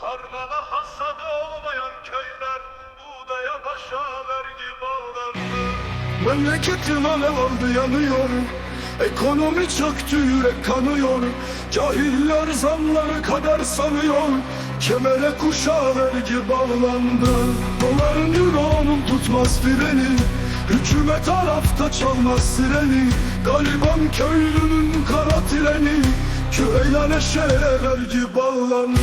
Harmana hasadı olmayan alev oldu yanıyor. Ekonomi çöktü yürek kanıyor. Cahiller zamları kadar sanıyor. Kemere kuşağı vergi bağlandı Doların euronun tutmaz freni. Hükümet tarafta çalmaz sireni Gariban köylünün kara treni Küveyle neşeye vergi bağlandı.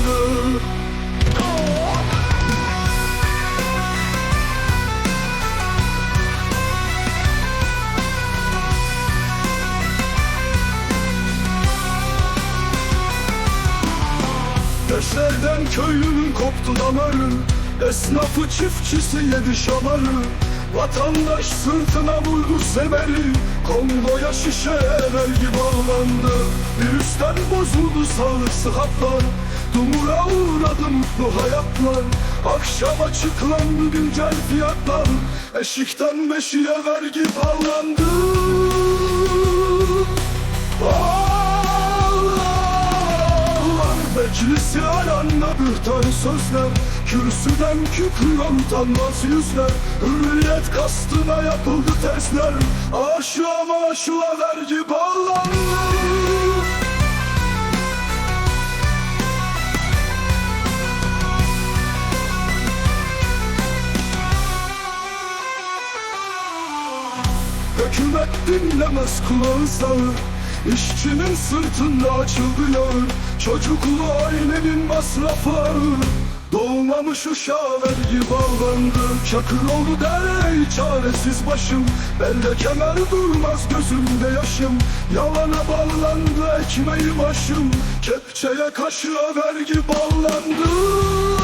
Deşlerden köylünün koptu damarı Esnafı çiftçisi yedi şamarı Vatandaş sırtına vurdu semeri Kongoya şişe vergi bağlandı Virüsten bozuldu sağlık sıhhatlar. Dumura uğradı mutlu hayatlar. Akşam açıklandı güncel fiyatlar. Eşikten beşiğe vergi bağlandı sözler Kürsüden kükrüyor utanmaz yüzler Hürriyet kastına yapıldı testler Aşığa maşuğa vergi bağlandı. Hükümet dinlemez kulağı sağır İşçinin sırtında açıldı yağır Çocuklu ailenin masrafı ağır Doğmamış uşağı vergi bağlandı. Çakıroğlu der ey çaresiz başım. Belde kemer durmaz gözümde yaşım. Yalana bağlandı ekmeği başım. Kepçeye kaşığa vergi bağlandı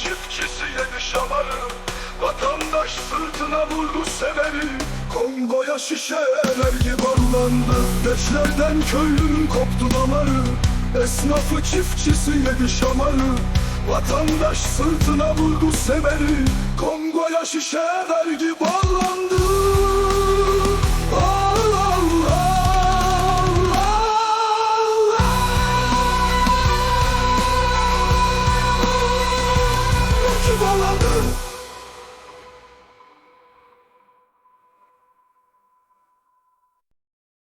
Esnafı çiftçisi yedi şamarı Vatandaş sırtına vurdu severi Kongoya şişe vergi bağlandı Göçlerden köylünün koptu damarı. Esnafı çiftçisi yedi şamarı. Vatandaş sırtına vurdu severi Kongoya şişe vergi bağlandı